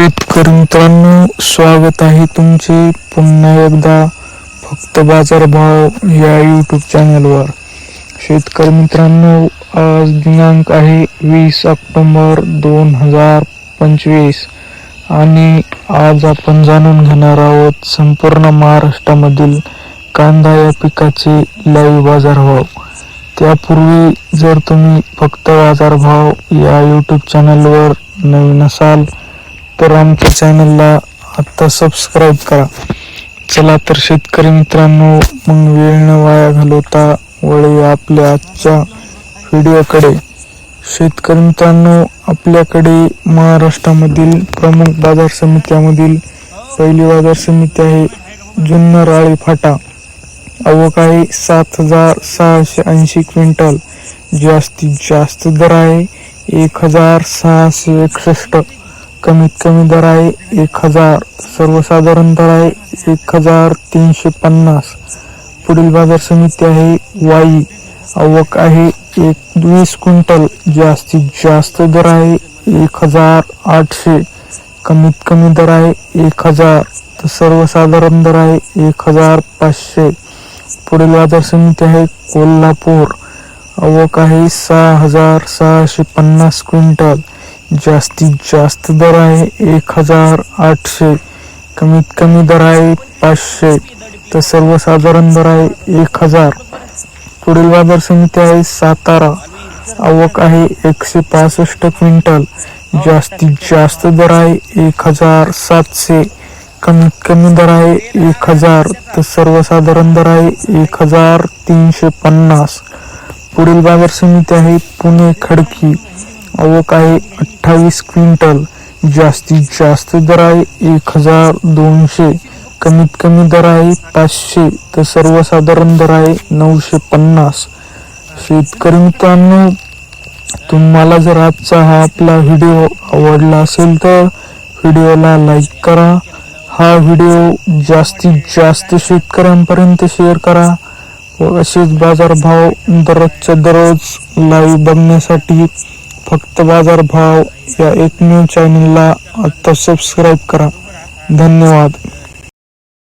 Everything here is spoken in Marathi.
शेतकरी मित्रांनो स्वागत आहे तुमचे पुन्हा एकदा फक्त बाजारभाव या यूट्यूब चॅनलवर शेतकरी मित्रांनो आज दिनांक आहे वीस ऑक्टोंबर दोन हजार पंचवीस आणि आज आपण जाणून घेणार आहोत संपूर्ण महाराष्ट्रामधील कांदा या पिकाचे लाईव्ह बाजारभाव. त्यापूर्वी जर तुम्ही फक्त बाजारभाव या यूट्यूब चॅनलवर नवीन असाल तर आमच्या चॅनलला आत्ता सबस्क्राईब करा. चला तर शेतकरी मित्रांनो मग वेळ न वाया घालवता वळे आपल्या आजच्या व्हिडिओकडे शेतकरी मित्रांनो आपल्याकडे महाराष्ट्रामधील प्रमुख बाजार समित्यामधील पहिली बाजार समिती आहे जुन्नर आळी फाटा. अवकाळी आहे सात हजार सहाशे ऐंशी क्विंटल. जास्तीत जास्त दर आहे एक हजार सहाशे एकसष्ट. कमीत कमी दर आहे एक हजार सर्वसाधारण दर आहे एक हजार तीनशे पन्नास. पुढील बाजार समिती आहे वाई. आवक आहे एक वीस क्विंटल. जास्तीत जास्त दर आहे एक हजार आठशे. कमीत कमी दर आहे एक हजार. तर सर्वसाधारण दर आहे एक हजार पाचशे. पुढील बाजार समिती आहे कोल्हापूर. आवक आहे सहा हजार सहाशे पन्नास क्विंटल. जास्तीत जास्त दर आहे एक हजार आठशे कमीत कमी दर आहे पाचशे तर सर्वसाधारण दर आहे एक हजार. पुढील बाजार समिती आहे सातारा. आवक आहे एकशे पासष्ट क्विंटल. जास्तीत जास्त दर आहे एक हजार सातशे कमीत कमी दर आहे एक हजार तर सर्वसाधारण दर आहे एक हजार तीनशे पन्नास. पुढील बाजार समिती आहे पुणे खडकी. आवक आहे अठ्ठावीस क्विंटल. जास्तीत जास्त दर आहे एक हजार दोनशे. कमीत कमी दर आहे पाचशे. तर सर्वसाधारण दर आहे नऊशे पन्नास. शेतकरी मित्रांनो तुम्हाला जर आजचा हा आपला व्हिडिओ आवडला असेल तर व्हिडिओला लाईक करा. हा व्हिडिओ जास्तीत जास्त शेतकऱ्यांपर्यंत शेअर करा. व असेच बाजारभाव दररोजच्या दररोज लाईव्ह बघण्यासाठी फक्त बाजारभाव या एकमेव चॅनलला आता सबस्क्राईब करा. धन्यवाद.